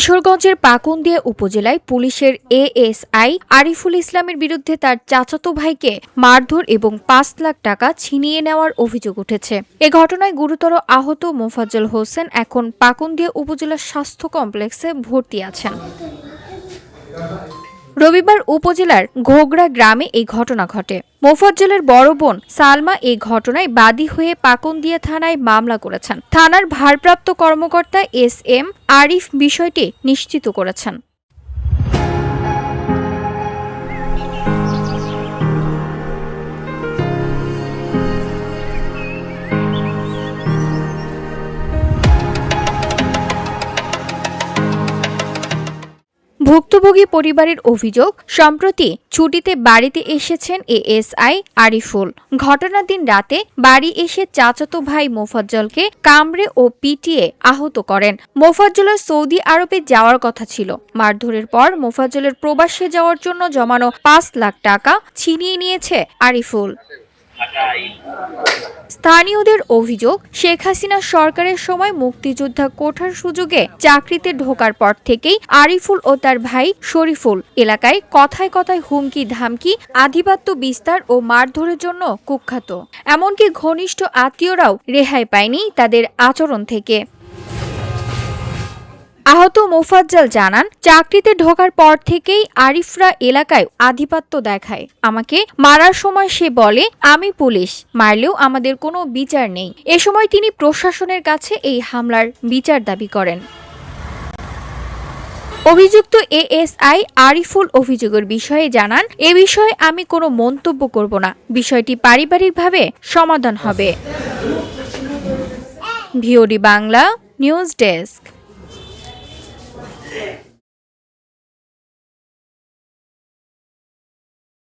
কিশোরগঞ্জের পাকুন্দিয়া উপজেলায় পুলিশের এএসআই আরিফুল ইসলামের বিরুদ্ধে তার চাচাতো ভাইকে মারধর এবং পাঁচ লাখ টাকা ছিনিয়ে নেওয়ার অভিযোগ উঠেছে। এ ঘটনায় গুরুতর আহত মোফাজ্জল হোসেন এখন পাকুন্দিয়া উপজেলা স্বাস্থ্য কমপ্লেক্সে ভর্তি আছেন। রবিবার উপজেলার ঘোগড়া গ্রামে এই ঘটনা ঘটে। মোফাজ্জলের বড় বোন সালমা এই ঘটনায় বাদী হয়ে পাকুন্দিয়া থানায় মামলা করেছেন। থানার ভারপ্রাপ্ত কর্মকর্তা এস এম আরিফ বিষয়টি নিশ্চিত করেছেন। ভুক্তভোগী পরিবারের অভিযোগ, সম্প্রতি ছুটিতে বাড়িতে এসেছেন এএসআই আরিফুল। ঘটনার দিন রাতে বাড়ি এসে চাচাতো ভাই মোফাজ্জলকে কামড়ে ও পিটিয়ে আহত করেন। মোফাজ্জলের সৌদি আরবে যাওয়ার কথা ছিল। মারধরের পর মোফাজ্জলের প্রবাসে যাওয়ার জন্য জমানো পাঁচ লাখ টাকা ছিনিয়ে নিয়েছে আরিফুল। স্থানীয়দের অভিযোগ, শেখ হাসিনা সরকারের সময় মুক্তিযোদ্ধা কোঠার সুযোগে চাকরিতে ঢোকার পর থেকেই আরিফুল ও তার ভাই শরীফুল এলাকায় কথায় কথায় হুমকি, ধামকি, আধিপত্য বিস্তার ও মারধরের জন্য কুখ্যাত। এমনকি ঘনিষ্ঠ আত্মীয়রাও রেহাই পায়নি তাদের আচরণ থেকে। মোফাজ্জল জানান, চাকরিতে ঢোকার পর থেকেই আরিফরা এলাকায় আধিপত্য দেখায়। আমাকে মারার সময় সে বলে, আমি পুলিশ, মারলেও আমাদের কোনো বিচার নেই। এ সময় তিনি প্রশাসনের কাছে এই হামলার বিচার দাবি করেন। অভিযুক্ত এএসআই আরিফুল অভিযোগের বিষয়ে জানান, এ বিষয়ে আমি কোনো মন্তব্য করব না। বিষয়টি পারিবারিকভাবে সমাধান হবে। VOD Bangla news desk. Yeah.